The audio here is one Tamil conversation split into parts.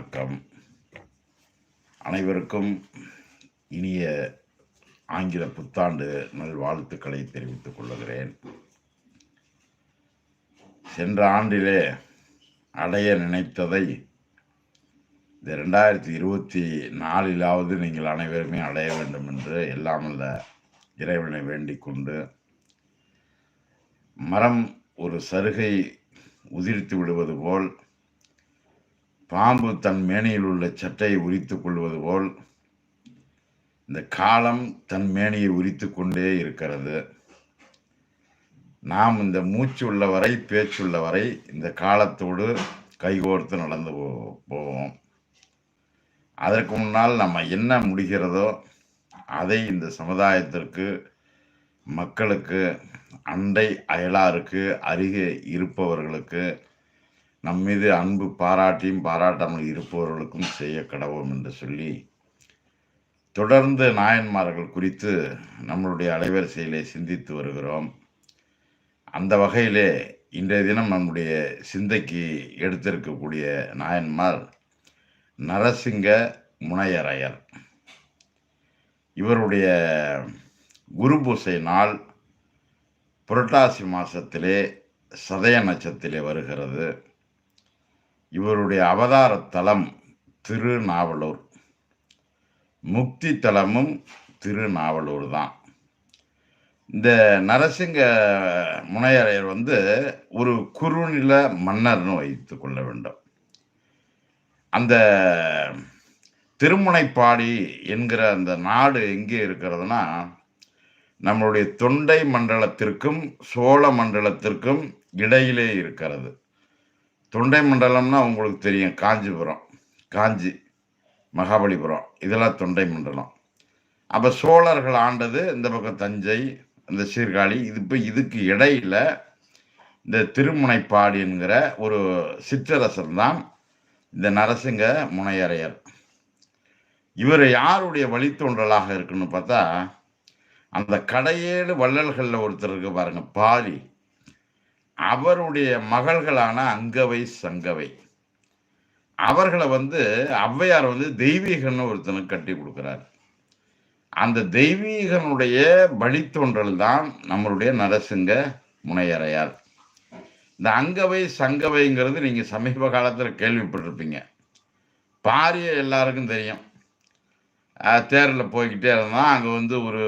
வணக்கம். அனைவருக்கும் இனிய ஆங்கில புத்தாண்டு நல்வாழ்த்துக்களை தெரிவித்துக் கொள்கிறேன். சென்ற ஆண்டிலே அடைய நினைத்ததை இந்த ரெண்டாயிரத்தி இருபத்தி நாலிலாவது நீங்கள் அனைவருமே அடைய வேண்டும் என்று எல்லாம் அல்ல இறைவனை வேண்டிக் கொண்டு மரம் ஒரு சருகை உதிர்த்து விடுவது போல் பாம்பு தன் மேனியில் உள்ள சட்டையை உரித்து கொள்வது போல் இந்த காலம் தன் மேனியை உரித்து கொண்டே இருக்கிறது. நாம் இந்த மூச்சு உள்ள வரை பேச்சுள்ள வரை இந்த காலத்தோடு கைகோர்த்து நடந்து போ- போவோம். அதற்கு முன்னால் நம்ம என்ன முடிகிறதோ அதை இந்த சமுதாயத்திற்கு மக்களுக்கு அண்டை அயலாருக்கு அருகே இருப்பவர்களுக்கு நம் மீது அன்பு பாராட்டியும் பாராட்டாமல் இருப்பவர்களுக்கும் செய்ய கடவோம் என்று சொல்லி தொடர்ந்து நாயன்மார்கள் குறித்து நம்மளுடைய அலைவரிசையிலே சிந்தித்து வருகிறோம். அந்த வகையிலே இன்றைய தினம் நம்முடைய சிந்தைக்கு எடுத்திருக்கக்கூடிய நாயன்மார் நரசிங்க முனையரையர். இவருடைய குரு பூசை நாள் புரட்டாசி மாசத்திலே சதய நட்சத்திலே வருகிறது. இவருடைய அவதார தலம் திருநாவலூர். முக்தி தலமும் திருநாவலூர் தான் இந்த நரசிங்க முனையரையர் வந்து ஒரு குறுநில மன்னர்னு வைத்து கொள்ள வேண்டும். அந்த திருமுனைப்பாடி என்கிற அந்த நாடு எங்கே இருக்கிறதுனா நம்மளுடைய தொண்டை மண்டலத்திற்கும் சோழ மண்டலத்திற்கும் இடையிலே இருக்கிறது. தொண்டை மண்டலம்னா உங்களுக்கு தெரியும். காஞ்சிபுரம் காஞ்சி மகாபலிபுரம். இதெல்லாம் தொண்டை மண்டலம். அப்போ சோழர்கள் ஆண்டது இந்த பக்கம் தஞ்சை இந்த சீர்காழி. இது இப்போ இதுக்கு இடையில இந்த திருமுனைப்பாடி என்கிற ஒரு சிற்றரசர் தான் இந்த நரசிங்க முனையரையர். இவர் யாருடைய வழித்தோன்றலாக இருக்குன்னு பார்த்தா அந்த கடையேழு வள்ளல்களில் ஒருத்தர் இருக்கு பாருங்க பாரி அவருடைய மகள்களான அங்கவை சங்கவை. அவர்களை வந்து ஔவையார் வந்து தெய்வீகன்னு ஒருத்தனுக்கு கட்டி கொடுக்குறார். அந்த தெய்வீகனுடைய வழித்தோன்றல் தான் நம்மளுடைய நரசிங்க முனையறையார் இந்த அங்கவை சங்கவைங்கிறது நீங்கள் சமீப காலத்தில் கேள்விப்பட்டிருப்பீங்க. பாரிய எல்லாருக்கும் தெரியும். தேரில் போய்கிட்டே இருந்தால் அங்கே வந்து ஒரு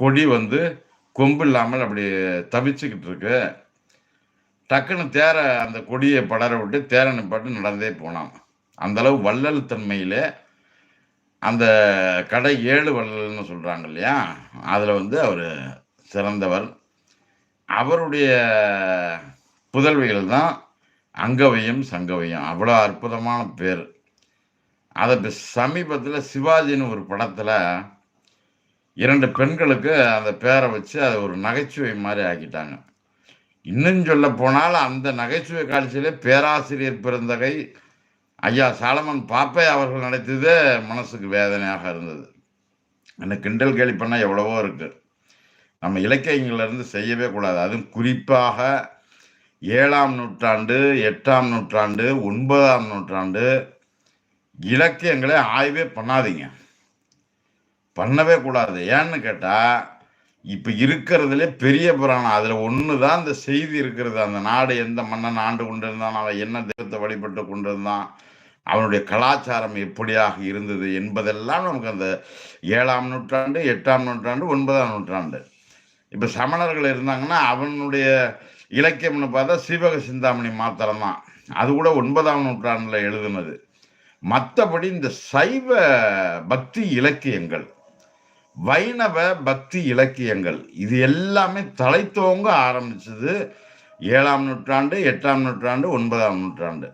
கொடி வந்து கொம்பு இல்லாமல் அப்படி தவிச்சுக்கிட்டு இருக்கு. டக்குன்னு தேர அந்த கொடியை படர விட்டு தேரனை நிப்பாட்டு நடந்தே போனான். அந்த அளவு வள்ளல் தன்மையிலே அந்த கடை ஏழு வள்ளல்னு சொல்கிறாங்க இல்லையா? அதில் வந்து அவர் சிறந்தவர். அவருடைய புதல்விகள் தான் அங்கவையும் சங்கவையும். அவ்வளோ அற்புதமான பேர். அதை இப்போ சமீபத்தில் சிவாஜின்னு ஒரு படத்தில் இரண்டு பெண்களுக்கு அந்த பேரை வச்சு அதை ஒரு நகைச்சுவை மாதிரி ஆக்கிட்டாங்க. இன்னும் சொல்ல போனால் அந்த நகைச்சுவை காட்சியிலே பேராசிரியர் பிறந்தகை ஐயா சாலமன் பாப்பை அவர்கள் நடித்ததே மனசுக்கு வேதனையாக இருந்தது. அந்த கிண்டல் கேலி பண்ணால் எவ்வளவோ இருக்குது நம்ம இலக்கியங்கள்லேருந்து செய்யவே கூடாது. அதுவும் குறிப்பாக ஏழாம் நூற்றாண்டு எட்டாம் நூற்றாண்டு ஒன்பதாம் நூற்றாண்டு இலக்கியங்களை ஆய்வே பண்ணாதீங்க. பண்ணவே கூடாது. ஏன்னு கேட்டால் இப்போ இருக்கிறதுலே பெரிய புராணம். அதில் ஒன்று தான் இந்த செய்தி இருக்கிறது. அந்த நாடு எந்த மன்னன் ஆண்டு கொண்டிருந்தான் அவன் என்ன தெய்வத்தை வழிபட்டு கொண்டிருந்தான் அவனுடைய கலாச்சாரம் எப்படியாக இருந்தது என்பதெல்லாம் நமக்கு அந்த ஏழாம் நூற்றாண்டு எட்டாம் நூற்றாண்டு ஒன்பதாம் நூற்றாண்டு. இப்போ சமணர்கள் இருந்தாங்கன்னா அவனுடைய இலக்கியம்னு பார்த்தா சீவக சிந்தாமணி மாத்திரம் தான் அது கூட ஒன்பதாம் நூற்றாண்டில் எழுதுனது. மற்றபடி இந்த சைவ பக்தி இலக்கியங்கள் வைணவ பக்தி இலக்கியங்கள். இது எல்லாமே தலைத்தோங்க ஆரம்பிச்சது ஏழாம் நூற்றாண்டு எட்டாம் நூற்றாண்டு ஒன்பதாம் நூற்றாண்டு.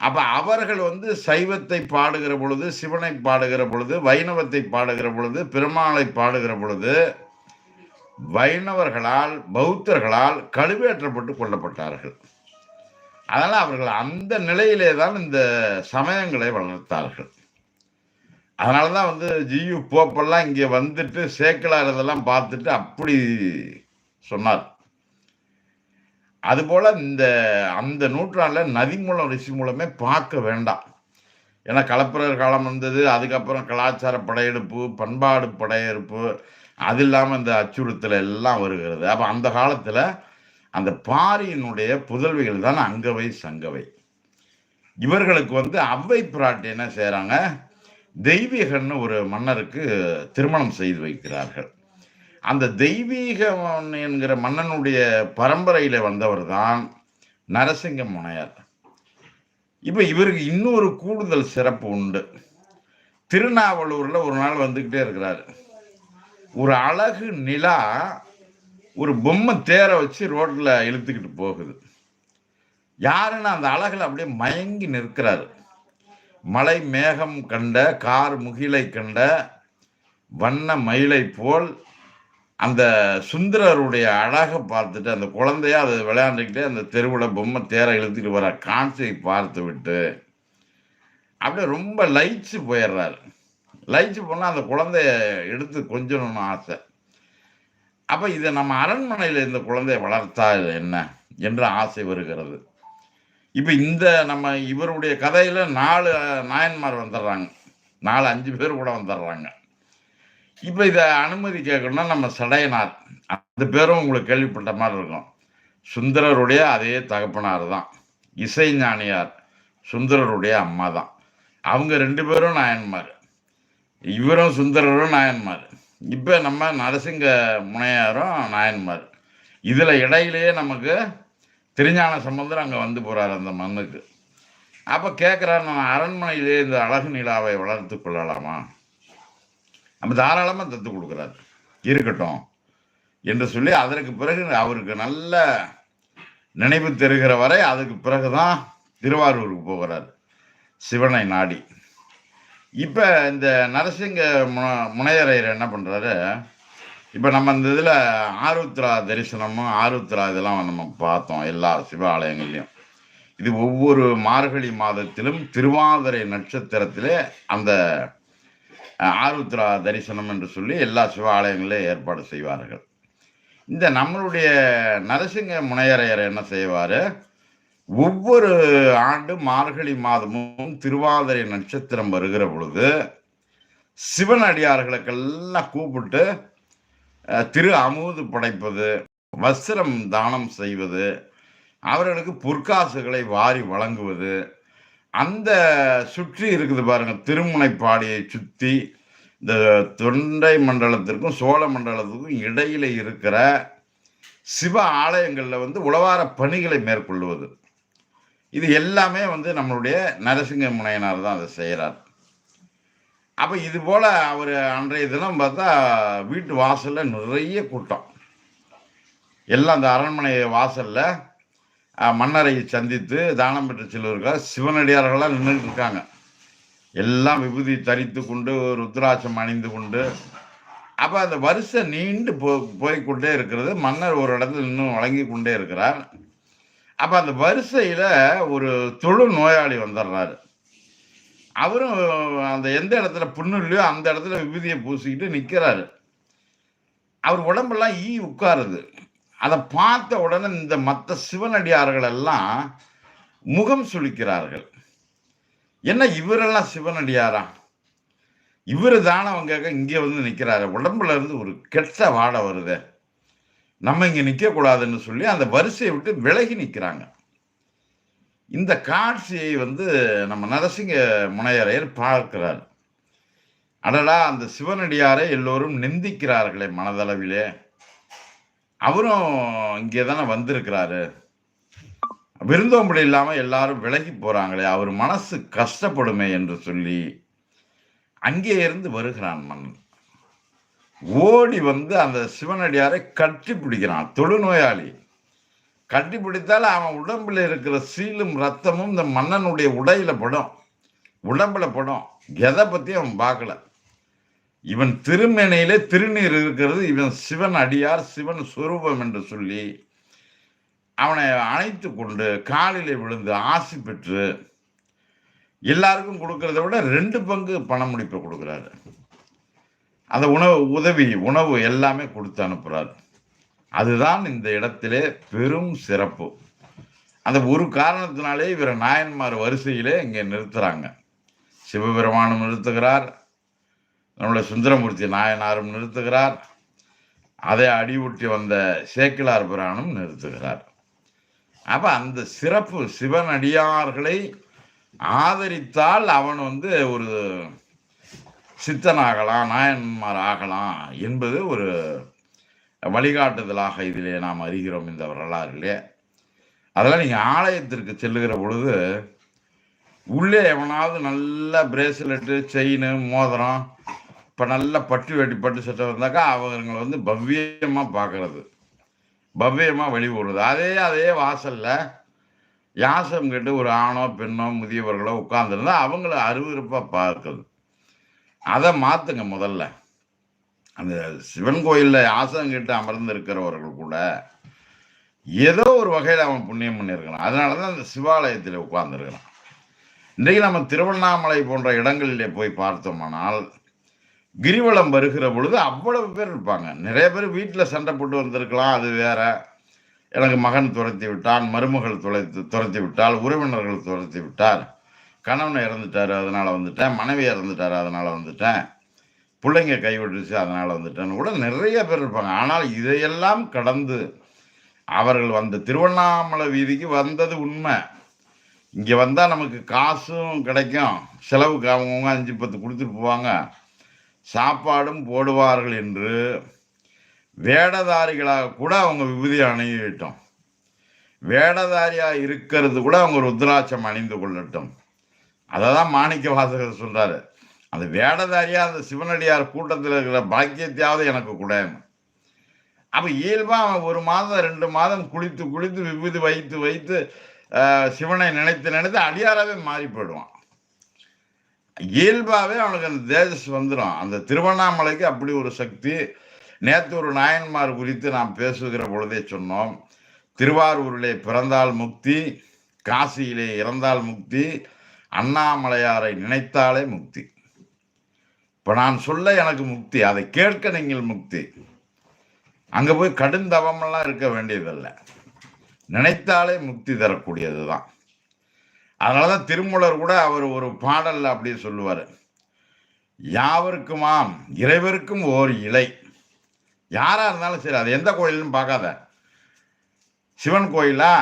அப்போ அவர்கள் வந்து சைவத்தை பாடுகிற பொழுது சிவனை பாடுகிற பொழுது வைணவத்தை பாடுகிற பொழுது பெருமாளை பாடுகிற பொழுது வைணவர்களால் பௌத்தர்களால் கழுவேற்றப்பட்டு கொல்லப்பட்டார்கள். அதனால் அவர்கள் அந்த நிலையிலே தான் இந்த சமயங்களை வளர்த்தார்கள். அதனால தான் வந்து ஜியு போப்பெல்லாம் இங்கே வந்துட்டு சேக்கிலார் இதெல்லாம் பார்த்துட்டு அப்படி சொன்னார். அதுபோல் இந்த அந்த நூற்றாண்டில் நதி மூலம் ரிஷி மூலமே பார்க்க வேண்டாம். ஏன்னா கலப்பிரர் காலம் வந்தது அதுக்கப்புறம் கலாச்சார படையெடுப்பு பண்பாடு படையெடுப்பு அது இல்லாமல் இந்த அச்சுறுத்தல் எல்லாம் வருகிறது. அப்போ அந்த காலத்தில் அந்த பாரியினுடைய புதல்விகள் தான் அங்கவை சங்கவை. இவர்களுக்கு வந்து அவ்வை பிராட்டி என்ன செய்கிறாங்க தெய்வீகன்னு ஒரு மன்னருக்கு திருமணம் செய்து வைக்கிறார்கள். அந்த தெய்வீகம் என்கிற மன்னனுடைய பரம்பரையில் வந்தவர் தான் நரசிங்க முனையர். இப்போ இவருக்கு இன்னொரு கூடுதல் சிறப்பு உண்டு. திருநாவலூரில் ஒரு நாள் வந்துக்கிட்டே இருக்கிறாரு. ஒரு அழகு நிலா ஒரு பொம்மை தேரை வச்சு ரோட்டில் இழுத்துக்கிட்டு போகுது. யாருன்னு அந்த அழகில் அப்படியே மயங்கி நிற்கிறாரு. மலை மேகம் கண்ட கார் முகிலை கண்ட வண்ண மயிலை போல் அந்த சுந்தரருடைய அழகை பார்த்துட்டு அந்த குழந்தைய அதை விளையாண்டுக்கிட்டே அந்த தெருவில் பொம்மை தேரை இழுத்துட்டு வர காட்சியை பார்த்து விட்டு அப்படியே ரொம்ப லைச்சு போயிடுறாரு. லைச்சு போனால் அந்த குழந்தைய எடுத்து கொஞ்சணும்னு ஆசை. அப்போ இதை நம்ம அரண்மனையில் இந்த குழந்தைய வளர்த்தா இது என்ன? என்ற ஆசை வருகிறது. இப்போ இந்த நம்ம இவருடைய கதையில் நாலு நாயன்மார் வந்துடுறாங்க. நாலு அஞ்சு பேர் கூட வந்துடுறாங்க. இப்போ இதை அனுமதி கேட்கணும்னா நம்ம சடையனார் அந்த பேரும் உங்களுக்கு கேள்விப்பட்ட மாதிரி இருக்கும். சுந்தரருடைய அதே தகப்பனார் தான். இசை ஞானியார் சுந்தரருடைய அம்மா தான். அவங்க ரெண்டு பேரும் நாயன்மார். இவரும் சுந்தரரும் நாயன்மார். இப்போ நம்ம நரசிங்க முனையாரும் நாயன்மார். இதில் இடையிலேயே நமக்கு திருஞான சம்பந்தர் அங்கே வந்து போகிறார் அந்த மண்ணுக்கு. அப்போ கேட்குறாரு நான் அரண்மனையிலே இந்த அழகு நிலாவை வளர்த்து கொள்ளலாமா? நம்ம தாராளமாக தத்து கொடுக்குறாரு. இருக்கட்டும் என்று சொல்லி அதற்கு பிறகு அவருக்கு நல்ல நினைவு தெரிகிற வரை அதுக்கு பிறகு தான் திருவாரூருக்கு போகிறார். சிவனை நாடி. இப்போ இந்த நரசிங்க முன முனையரையர் என்ன பண்ணுறாரு இப்போ நம்ம இந்த இதில் ஆருத்ரா தரிசனமும் ஆருத்ரா இதெல்லாம் நம்ம பார்த்தோம் எல்லா சிவாலயங்கள்லையும். இது ஒவ்வொரு மார்கழி மாதத்திலும் திருவாதிரை நட்சத்திரத்திலே அந்த ஆருத்ரா தரிசனம் என்று சொல்லி எல்லா சிவாலயங்களையும் ஏற்பாடு செய்வார்கள். இந்த நம்மளுடைய நரசிங்க முனையரையர் என்ன செய்வார்? ஒவ்வொரு ஆண்டு மார்கழி மாதமும் திருவாதிரை நட்சத்திரம் வருகிற பொழுது சிவன் அடியார்களுக்கெல்லாம் கூப்பிட்டு திரு அமுது படைப்பது வஸ்திரம் தானம் செய்வது அவர்களுக்கு பொற்காசுகளை வாரி வழங்குவது அந்த சுற்றி இருக்குது பாருங்கள் திருமுனைப்பாடியை சுற்றி இந்த தொண்டை மண்டலத்திற்கும் சோழ மண்டலத்துக்கும் இடையில இருக்கிற சிவ ஆலயங்களில் வந்து உளவார பணிகளை மேற்கொள்வது இது எல்லாமே வந்து நம்மளுடைய நரசிங்க முனையனார் தான் அதை செய்கிறார் அப்போ இது போல் அவர் அன்றைய தினம் பார்த்தா வீட்டு வாசலில் நிறைய கூட்டம். எல்லாம் அந்த அரண்மனை வாசலில் மன்னரை சந்தித்து தானம் பெற்ற செல்வர்கள் சிவனடியார்களாக நின்றுட்டு இருக்காங்க. எல்லாம் விபூதி தரித்து கொண்டு ருத்ராட்சம் அணிந்து கொண்டு. அப்போ அந்த வரிசை நீண்டு போ போய்கொண்டே இருக்கிறது. மன்னர் ஒரு இடத்துல இன்னும் வழங்கி கொண்டே இருக்கிறார். அப்போ அந்த வரிசையில் ஒரு தொழு நோயாளி வந்துடுறாரு அவரும் அந்த எந்த இடத்துல புண்ணு இல்லையோ அந்த இடத்துல விபூதியை பூசிக்கிட்டு நிற்கிறாரு அவர் உடம்பெல்லாம் ஈ உட்காருது. அதை பார்த்த உடனே இந்த மற்ற சிவனடியார்கள் எல்லாம் முகம் சுளிக்கிறார்கள். என்ன இவரெல்லாம் சிவனடியாரா? இவர் தானவங்க இங்கே வந்து நிற்கிறாரு உடம்புல இருந்து ஒரு கெட்ட வாடை வருது. நம்ம இங்கே நிற்கக்கூடாதுன்னு சொல்லி அந்த வரிசையை விட்டு விலகி நிற்கிறாங்க. இந்த காட்சியை வந்து நம்ம நரசிங்க முனையரையர் பார்க்கிறார். அடடா அந்த சிவனடியாரை எல்லோரும் நிந்திக்கிறார்களே மனதளவிலே. அவரும் இங்கே தானே வந்திருக்கிறாரு. விருந்தோம்படி இல்லாமல் எல்லாரும் விலகி போகிறாங்களே அவர் மனசு கஷ்டப்படுமே என்று சொல்லி அங்கே இருந்து வருகிறான் மன்னன். ஓடி வந்து அந்த சிவனடியாரை கட்டி பிடிக்கிறான் தொழுநோயாளி. கட்டிப்பிடித்தால் அவன் உடம்புல இருக்கிற சீலும் ரத்தமும் இந்த மன்னனுடைய உடையில படும். உடம்புல படும். எதை பத்தி அவன் பார்க்கல. இவன் திருமேனையிலே திருநீர் இருக்கிறது. இவன் சிவன் அடியார் சிவன் சுரூபம் என்று சொல்லி அவனை அணைத்து கொண்டு காலிலே விழுந்து ஆசி பெற்று எல்லாருக்கும் கொடுக்கறத விட ரெண்டு பங்கு பண முடிப்பை கொடுக்குறாரு. அந்த உணவு உதவி உணவு எல்லாமே கொடுத்து அனுப்புறாரு. அதுதான் இந்த இடத்திலே பெரும் சிறப்பு. அந்த ஒரு காரணத்தினாலே இவரை நாயன்மார் வரிசையிலே இங்கே நிறுத்துகிறாங்க சிவபெருமானும் நிறுத்துகிறார். நம்முடைய சுந்தரமூர்த்தி நாயனாரும் நிறுத்துகிறார். அதை அடிவுட்டி வந்த சேக்கிலார் பிரானும் நிறுத்துகிறார். அப்போ அந்த சிறப்பு சிவன் அடியார்களை ஆதரித்தால் அவன் வந்து ஒரு சித்தனாகலாம் நாயன்மார் ஆகலாம் என்பது ஒரு வழிகாட்டுதலாக இதிலே நாம் அறிகிறோம் இந்த வரலாறுலே. அதெல்லாம் நீங்கள் ஆலயத்திற்கு செல்லுகிற பொழுது உள்ளே எவனாவது நல்ல பிரேஸ்லெட்டு செயின் மோதிரம் இப்போ நல்ல பட்டு வெட்டி பட்டு சட்டை வந்தாக்கா அவங்களை வந்து பவ்யமாக பார்க்கறது. பவ்யமாக வெளிவிடுறது அதே அதே வாசலில் யாசம் கேட்டு ஒரு ஆணோ பெண்ணோ முதியவர்களோ உட்கார்ந்துருந்தா அவங்கள அருவறுப்பாக பார்க்குறது. அதை மாற்றுங்க முதல்ல. அந்த சிவன் கோயிலில் ஆசனம் கேட்டு அமர்ந்து இருக்கிறவர்கள் கூட ஏதோ ஒரு வகையில் அவன் புண்ணியம் பண்ணியிருக்கிறான். அதனால தான் அந்த சிவாலயத்தில் உட்கார்ந்துருக்கிறான். இன்றைக்கு நம்ம திருவண்ணாமலை போன்ற இடங்களிலே போய் பார்த்தோமானால் கிரிவலம் வருகிற பொழுது அவ்வளவு பேர் இருப்பாங்க. நிறைய பேர் வீட்டில் சண்டை போட்டு வந்திருக்கலாம் அது வேற. எனக்கு மகன் துரத்தி விட்டான் மருமகள் துளைத்து துரத்தி விட்டால் உறவினர்கள் துரத்தி விட்டார். கணவன் இறந்துட்டார் அதனால் வந்துட்டேன். மனைவி இறந்துட்டார் அதனால் வந்துட்டேன். பிள்ளைங்க கைவிட்டுச்சு அதனால் வந்துட்டேன்னு கூட நிறைய பேர் இருப்பாங்க. ஆனால் இதையெல்லாம் கடந்து அவர்கள் வந்த திருவண்ணாமலை வீதிக்கு வந்தது உண்மை. இங்கே வந்தால் நமக்கு காசும் கிடைக்கும். செலவுக்கு அவங்கவுங்க அஞ்சு பத்து கொடுத்துட்டு போவாங்க. சாப்பாடும் போடுவார்கள் என்று வேடதாரிகளாக கூட அவங்க விபூதி அணியிட்டோம். வேடதாரியாக இருக்கிறது கூட அவங்க ருத்ராட்சம் அணிந்து கொள்ளட்டும். அதை தான் மாணிக்க வாசகர் சொல்கிறாரு அந்த வேடதாரியா அந்த சிவனடியார் கூட்டத்தில் இருக்கிற பாக்கியத்தையாவது எனக்கு கூட. அப்போ இயல்பாக அவன் ஒரு மாதம் ரெண்டு மாதம் குளித்து குளித்து விபூதி வைத்து வைத்து சிவனை நினைத்து நினைத்து அடியாராவே மாறி போயிடுவான். இயல்பாகவே அவனுக்கு அந்த தேஜஸ் வந்துடும் அந்த திருவண்ணாமலைக்கு அப்படி ஒரு சக்தி. நேற்று ஒரு நாயன்மார் குறித்து நாம் பேசுகிற பொழுதே சொன்னோம். திருவாரூரிலே பிறந்தால் முக்தி காசியிலே இறந்தால் முக்தி அண்ணாமலையாரை நினைத்தாலே முக்தி. இப்போ நான் சொல்ல எனக்கு முக்தி அதை கேட்க நீங்கள் முக்தி. அங்கே போய் கடும் தவமெல்லாம் இருக்க வேண்டியதில்லை. நினைத்தாலே முக்தி தரக்கூடியது தான் அதனால தான் திருமூலர் கூட அவர் ஒரு பாடலில் அப்படியே சொல்லுவார். யாவருக்குமாம் இறைவருக்கும் ஓர் இலை. யாராக இருந்தாலும் சரி அது எந்த கோயில்னு பார்க்காத. சிவன் கோயிலா?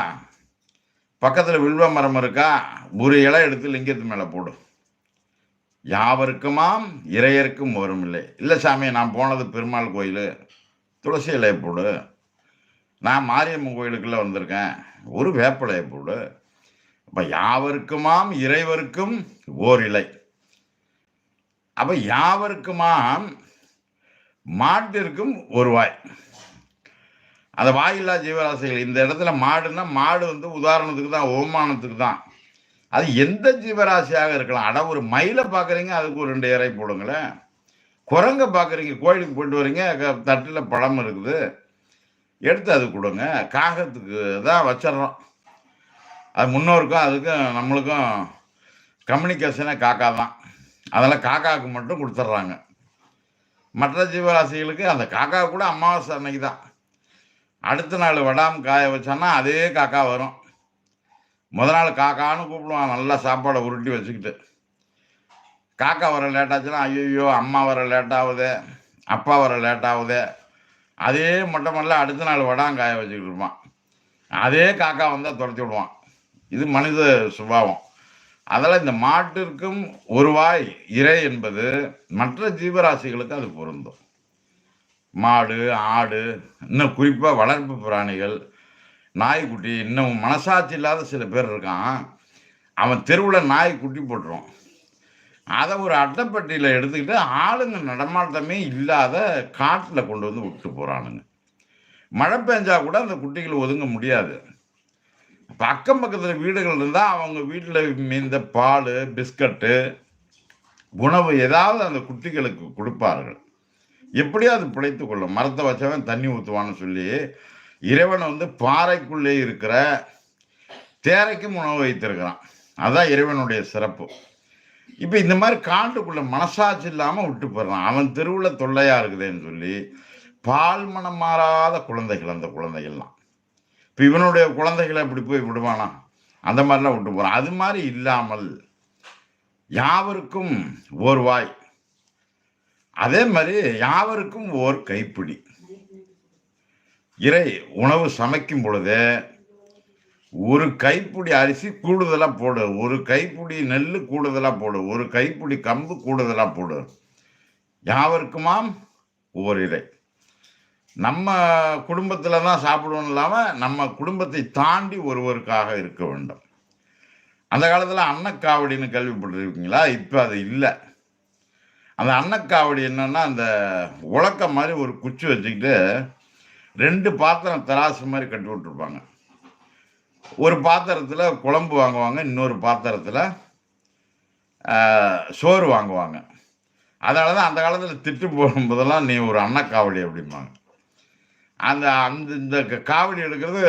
பக்கத்தில் வில்வ மரம் இருக்கா? ஒரு இலை எடுத்து லிங்கத்து மேலே போடும் யாவருக்குமாம் இறையருக்கும் வரும் இல்லை இல்லை சாமி நான் போனது பெருமாள் கோயில். துளசி இலையை போடு. நான் மாரியம்மன் கோயிலுக்குள்ளே வந்திருக்கேன். ஒரு வேப்பிலையை போடு. அப்போ யாவருக்குமாம் இறைவருக்கும் ஓர் இலை யாவருக்குமாம் மாட்டிற்கும் ஒரு வாய். அந்த வாயில்லா ஜீவராசிகள் இந்த இடத்துல மாடுன்னா மாடு வந்து உதாரணத்துக்கு தான் ஓமானத்துக்கு தான். அது எந்த ஜீவராசியாக இருக்கலாம். அட ஒரு மயிலை பார்க்குறீங்க அதுக்கு ஒரு ரெண்டு இறை போடுங்களேன். குரங்க பார்க்குறீங்க கோயிலுக்கு போயிட்டு வரீங்க தட்டில் பழம் இருக்குது. எடுத்து அது கொடுங்க. காகத்துக்கு தான் வச்சிடுறோம். அது முன்னோருக்கும் அதுக்கும் நம்மளுக்கும் கம்யூனிகேஷனே காக்கா தான். அதெல்லாம் காக்காவுக்கு மட்டும் கொடுத்துட்றாங்க. மற்ற ஜீவராசிகளுக்கு அந்த காக்கா கூட அமாவாசை அன்னைக்கு தான். அடுத்த நாள் வடாமல் காய வச்சோன்னா அதே காக்கா வரும். முத நாள் காக்கான்னு கூப்பிடுவான். நல்லா சாப்பாடை உருட்டி வச்சுக்கிட்டு. காக்கா வர லேட்டாச்சுன்னா ஐயோ அம்மா வர லேட்டாகுது அப்பா வர லேட்டாகுது அதே மொட்டை அடுத்த நாள் வடாங்காய வச்சுக்கிட்டு இருப்பான். அதே காக்கா வந்தால் துரத்தி விடுவான். இது மனித சுபாவம். அதெல்லாம் இந்த மாட்டிற்கும் ஒரு வாய் இறை என்பது மற்ற ஜீவராசிகளுக்கு அது பொருந்தும். மாடு ஆடு இன்னும் குறிப்பாக வளர்ப்பு பிராணிகள் நாய்க்குட்டி இன்னும் மனசாட்சி இல்லாத சில பேர் இருக்கான். அவன் தெருவில் நாய் குட்டி போட்டுருவான். அதை ஒரு அட்டைப்பட்டியில் எடுத்துக்கிட்டு ஆளுங்க நடமாட்டமே இல்லாத காட்டில் கொண்டு வந்து விட்டு போகிறானுங்க மழை பெஞ்சா கூட அந்த குட்டிகளை ஒதுங்க முடியாது. அப்ப அக்கம் பக்கத்தில் வீடுகள் இருந்தால் அவங்க வீட்டில் மீந்த பால் பிஸ்கட்டு உணவு ஏதாவது அந்த குட்டிகளுக்கு கொடுப்பார்கள். எப்படியோ அது பிழைத்து கொள்ளும். மரத்தை வச்சவன் தண்ணி ஊற்றுவான்னு சொல்லி இறைவன் வந்து பாறைக்குள்ளே இருக்கிற தேரைக்கும் உணவு வைத்திருக்கிறான். அதுதான் இறைவனுடைய சிறப்பு. இப்போ இந்த மாதிரி காட்டுக்குள்ள மனசாட்சி இல்லாமல் விட்டு போடுறான் அவன் தெருவில் தொல்லையா இருக்குதேன்னு சொல்லி பால் மனம் மாறாத குழந்தைகள் அந்த குழந்தைகள்லாம். இப்போ இவனுடைய குழந்தைகளை இப்படி போய் விடுவானா? அந்த மாதிரிலாம் விட்டு போகிறான் அது மாதிரி இல்லாமல் யாவருக்கும் ஓர் வாய். அதே மாதிரி யாவருக்கும் ஓர் கைப்பிடி. இறை உணவு சமைக்கும் பொழுது ஒரு கைப்பிடி அரிசி கூடுதலாக போடு ஒரு கைப்பிடி நெல் கூடுதலாக போடு ஒரு கைப்பிடி கம்பு கூடுதலாக போடு. யாவருக்குமாம்? ஒவ்வொரு இறை. நம்ம குடும்பத்தில் தான் சாப்பிடுவோம் இல்லாமல் நம்ம குடும்பத்தை தாண்டி ஒருவருக்காக இருக்க வேண்டும். அந்த காலத்தில் அன்னக்காவடின்னு கேள்விப்பட்டிருக்கீங்களா? இப்போ அது இல்லை. அந்த அன்னக்காவடி என்னென்னா அந்த உலக்க மாதிரி ஒரு குச்சி வச்சுக்கிட்டு ரெண்டு பாத்திரம் தராசு மாதிரி கட்டி விட்டுருப்பாங்க. ஒரு பாத்திரத்தில் குழம்பு வாங்குவாங்க இன்னொரு பாத்திரத்தில் சோறு வாங்குவாங்க. அதனால தான் அந்த காலத்தில் திட்டு போகும்போதெல்லாம் நீ ஒரு அன்னக்காவடி அப்படிம்பாங்க. அந்த அந்த இந்த க- காவடி எடுக்கிறது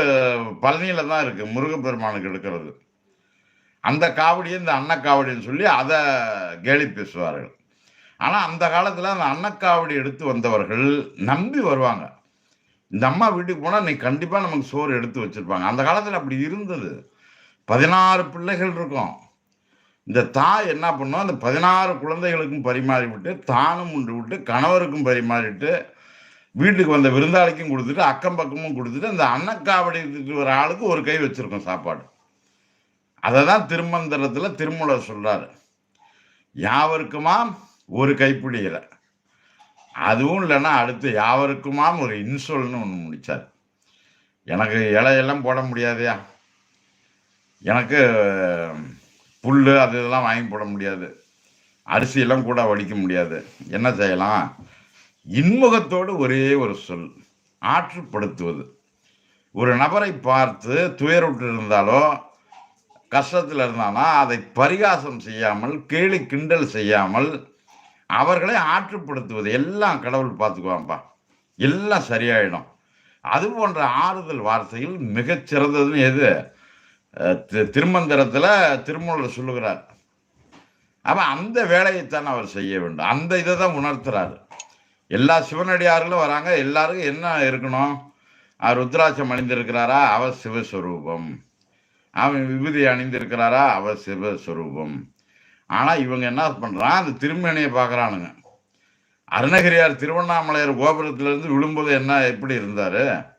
பழனியில் தான் இருக்குது முருகப்பெருமானுக்கு எடுக்கிறது. அந்த காவடியை இந்த அன்னக்காவடின்னு சொல்லி அதை கேலி பேசுவார்கள். ஆனால் அந்த காலத்தில் அந்த அன்னக்காவடி எடுத்து வந்தவர்கள் நம்பி வருவாங்க. இந்த அம்மா வீட்டுக்கு போனால் நீ கண்டிப்பாக நமக்கு சோறு எடுத்து வச்சிருப்பாங்க. அந்த காலத்தில் அப்படி இருந்தது. பதினாறு பிள்ளைகள் இருக்கும். இந்த தாய் என்ன பண்ணோம்? அந்த பதினாறு குழந்தைகளுக்கும் பரிமாறி விட்டு தானும் உண்டு விட்டு கணவருக்கும் பரிமாறிட்டு வீட்டுக்கு வந்த விருந்தாளிக்கும் கொடுத்துட்டு அக்கம் பக்கமும் கொடுத்துட்டு அந்த அன்னக்காவடி ஒரு வர ஆளுக்கு ஒரு கை வச்சுருக்கோம் சாப்பாடு. அதை தான் திருமந்திரத்தில் திருமூலர் சொல்கிறாரு யாவருக்குமாம் ஒரு கைப்பிடி அதுவும் இல்லைன்னா அடுத்து யாவருக்குமாம் ஒரு இன்சொல்னு ஒன்று முடித்தார் எனக்கு இலையெல்லாம் போட முடியாதையா எனக்கு புல் அது இதெல்லாம் வாங்கி போட முடியாது. அரிசியெல்லாம் கூட வடிக்க முடியாது. என்ன செய்யலாம்? இன்முகத்தோடு ஒரே ஒரு சொல். ஆற்றுப்படுத்துவது. ஒரு நபரை பார்த்து துயருட்டு இருந்தாலோ கஷ்டத்தில் இருந்தானா அதை பரிகாசம் செய்யாமல் கேலி கிண்டல் செய்யாமல் அவர்களை ஆற்றுப்படுத்துவது எல்லாம் கடவுள் பார்த்துக்குவான்ப்பா. எல்லாம் சரியாயிடும். அது போன்ற ஆறுதல் வார்த்தையில் மிகச்சிறந்ததுன்னு எது? திருமந்திரத்தில் தி- திருமூலர் சொல்லுகிறார். அப்போ அந்த வேலையைத்தான் அவர் செய்ய வேண்டும். அந்த இதை தான் உணர்த்துறாரு. எல்லா சிவனடியார்களும் வராங்க. எல்லாருக்கும் என்ன இருக்கணும்? அவர் ருத்ராட்சம் அணிந்திருக்கிறாரா? அவர் சிவஸ்வரூபம். அவன் விபூதி அணிந்திருக்கிறாரா? அவர் சிவஸ்வரூபம். ஆனால் இவங்க என்ன பண்ணுறான் அந்த திருமணியை பார்க்குறானுங்க. அருணகிரியார் திருவண்ணாமலையார் கோபுரத்திலிருந்து விழும்போது என்ன எப்படி இருந்தார்?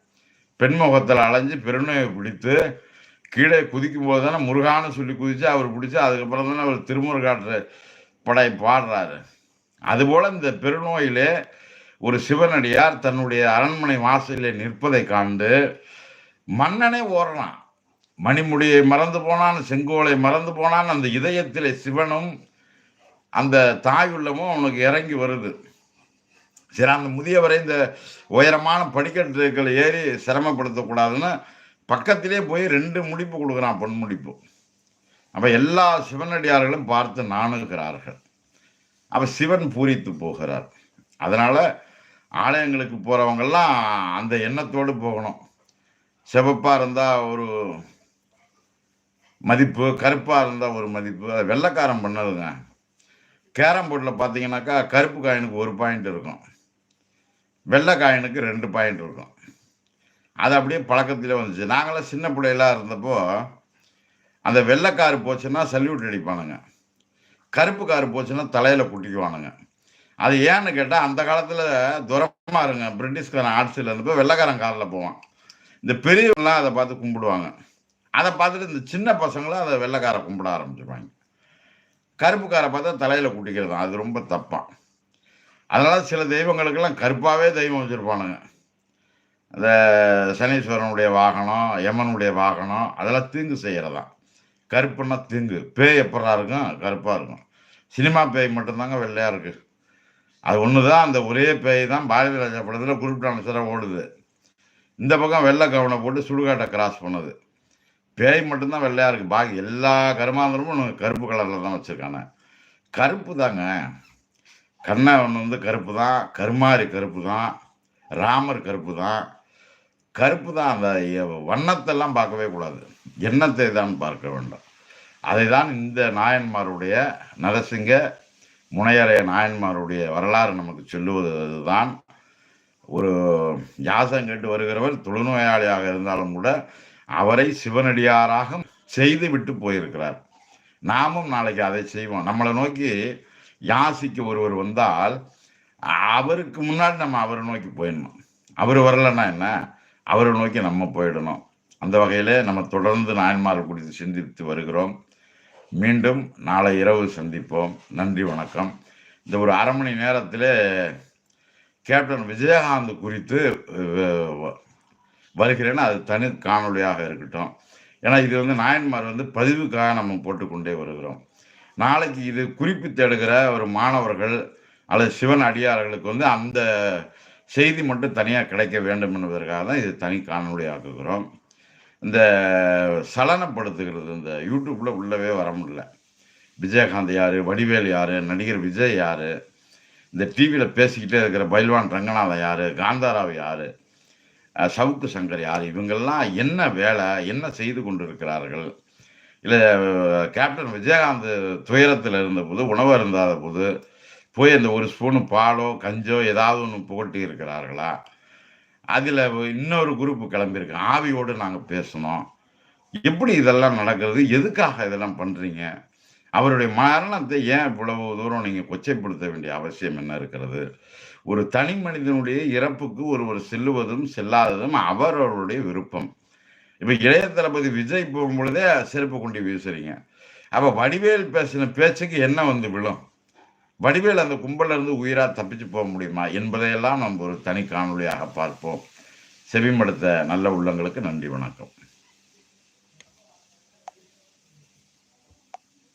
பெண்முகத்தில் அலைஞ்சு பெருநோயை பிடித்து கீழே குதிக்கும் போது தானே முருகான்னு சொல்லி குதித்து அவர் பிடிச்சி அதுக்கப்புறம் தானே அவர் திருமுருகாற்று படை பாடுறாரு. அதுபோல் இந்த பெருநோயிலே ஒரு சிவனடியார் தன்னுடைய அரண்மனை வாசலில் நிற்பதை காண்டு மன்னனே ஓடுறான் மணிமுடியை மறந்து போனான் செங்கோலை மறந்து போனான் அந்த இதயத்திலே சிவனும் அந்த தாய் உள்ளமும் அவனுக்கு இறங்கி வருது. சரி அந்த முதியவரை இந்த உயரமான படிக்கட்டுகள் ஏறி சிரமப்படுத்தக்கூடாதுன்னு பக்கத்திலே போய் ரெண்டு முடிப்பு கொடுக்குறான் பொன் முடிப்பு. அப்ப எல்லா சிவனடியார்களும் பார்த்து நாணுகிறார்கள். அப்போ சிவன் பூரித்து போகிறார். அதனால் ஆலயங்களுக்கு போகிறவங்கெல்லாம் அந்த எண்ணத்தோடு போகணும். செவப்பாக இருந்தால் ஒரு மதிப்பு கருப்பாக இருந்தால் ஒரு மதிப்பு அது வெள்ளைக்காரன் பண்ணதுங்க. கேரம் போர்டில் பார்த்தீங்கன்னாக்கா கருப்பு காயினுக்கு ஒரு பாயிண்ட் இருக்கும். வெள்ளை காயினுக்கு ரெண்டு பாயிண்ட் இருக்கும். அது அப்படியே பழக்கத்திலே வந்துச்சு. நாங்களாம் சின்ன பிள்ளைகளாக இருந்தப்போ அந்த வெள்ளைக்காரு போச்சுன்னா சல்யூட் அடிப்பானுங்க. கருப்பு காரு போச்சுன்னா தலையில் குட்டிக்குவானுங்க. அது ஏன்னு கேட்டால் அந்த காலத்தில் துரமா இருங்க. பிரிட்டிஷ்காரன் ஆட்சியில் இருந்தப்போ வெள்ளைக்காரன் காரில் போவான். இந்த பெரியவங்களாம் அதை பார்த்து கும்பிடுவாங்க. அதை பார்த்துட்டு இந்த சின்ன பசங்களும் அதை வெள்ளைக்காரை கும்பிட ஆரம்பிச்சிருவாங்க. கருப்புக்காரை பார்த்தா தலையில் குட்டிக்கிறது அது ரொம்ப தப்பான் அதனால் சில தெய்வங்களுக்கெல்லாம் கருப்பாகவே தெய்வம் வச்சுருப்பானுங்க. அந்த சனீஸ்வரனுடைய வாகனம் யமனுடைய வாகனம் அதெல்லாம் தீங்கு செய்கிறதான் கருப்புன்னா தீங்கு. பேய் எப்படா இருக்கும்? கருப்பாக இருக்கும். சினிமா பேய் மட்டும்தாங்க வெள்ளையாக இருக்குது அது ஒன்று தான் அந்த ஒரே பேய் தான் பாரதி ராஜா படத்தில் குறிப்பிட்ட அமைச்சராக ஓடுது. இந்த பக்கம் வெள்ளை கவனை போட்டு சுடுகாட்டை கிராஸ் பண்ணுது. பேய் மட்டும்தான் வெள்ளையாக இருக்கு. பாக்கி எல்லா கருமாந்திரமும் கருப்பு கலரில் தான் வச்சுருக்காங்க. கருப்பு தாங்க. கண்ணன் வந்து கருப்பு தான் கருமாரி கருப்பு தான் ராமர் கருப்பு தான். கருப்பு தான் அந்த வண்ணத்தெல்லாம் பார்க்கவே கூடாது. எண்ணத்தை தான் பார்க்க வேண்டும். அதை தான் இந்த நாயன்மாருடைய நரசிங்க முனையறைய நாயன்மாருடைய வரலாறு நமக்கு சொல்லுவது தான் ஒரு யாசம் கேட்டு வருகிறவர் தொழுநோயாளியாக இருந்தாலும் கூட அவரை சிவனடியாராக செய்து விட்டு போயிருக்கிறார். நாமும் நாளைக்கு அதை செய்வோம். நம்மளை நோக்கி யாசிக்க ஒருவர் வந்தால் அவருக்கு முன்னாடி நம்ம அவரை நோக்கி போயிடணும். அவர் வரலன்னா என்ன? அவரை நோக்கி நம்ம போயிடணும். அந்த வகையில் நம்ம தொடர்ந்து நாயன்மார்கள் குறித்து சிந்தித்து வருகிறோம். மீண்டும் நாளை இரவு சந்திப்போம். நன்றி வணக்கம். இந்த ஒரு அரை மணி நேரத்தில் கேப்டன் விஜயகாந்த் குறித்து வருகிறேன்னா அது தனி காணொலியாக இருக்கட்டும். ஏன்னா இது வந்து நாயன்மார் வந்து பதிவுக்காக நம்ம போட்டுக்கொண்டே வருகிறோம். நாளைக்கு இது குறிப்பு தேடுகிற ஒரு மாணவர்கள் அல்லது சிவன் அடியார்களுக்கு வந்து அந்த செய்தி மட்டும் தனியாக கிடைக்க வேண்டும் என்பதற்காக தான் இது தனி காணொளி ஆக்குகிறோம் இந்த சலனப்படுத்துகிறது இந்த யூடியூப்பில் உள்ளவே வர முடியல. விஜயகாந்த் யார் வடிவேல் யார் நடிகர் விஜய் யார் இந்த டிவியில் பேசிக்கிட்டே இருக்கிற பைல்வான் ரங்கநாதன் யார் காந்தாராவ் யார் சவுக்கு சங்கர் யார் இவங்கெல்லாம் என்ன வேலை என்ன செய்து கொண்டிருக்கிறார்கள்? இல்லை கேப்டன் விஜயகாந்த் துயரத்தில் இருந்தபோது உணவு இருந்தாத போது போய் அந்த ஒரு ஸ்பூனு பாலோ கஞ்சோ ஏதாவது ஒன்று புகட்டி இருக்கிறார்களா? அதில் இன்னொரு குரூப் கிளம்பியிருக்கு. ஆவியோடு நாங்கள் பேசணும். எப்படி இதெல்லாம் நடக்கிறது? எதுக்காக இதெல்லாம் பண்ணுறீங்க அவருடைய மரணத்தை ஏன் இவ்வளவு தூரம் நீங்கள் கொச்சைப்படுத்த வேண்டிய அவசியம் என்ன இருக்கிறது? ஒரு தனி மனிதனுடைய இறப்புக்கு ஒருவர் செல்லுவதும் செல்லாததும் அவரவருடைய விருப்பம். இப்போ இளைய தளபதி விஜய் போகும் பொழுதே செருப்பு கொண்டு வீசுறீங்க. அப்போ வடிவேல் பேசின பேச்சுக்கு என்ன வந்து விழும்? வடிவேல் அந்த கும்பலிருந்து இருந்து உயிரா தப்பிச்சு போக முடியுமா? என்பதையெல்லாம் நம்ம ஒரு தனி காணொலியாக பார்ப்போம். செவிமடுத்த நல்ல உள்ளங்களுக்கு நன்றி வணக்கம்.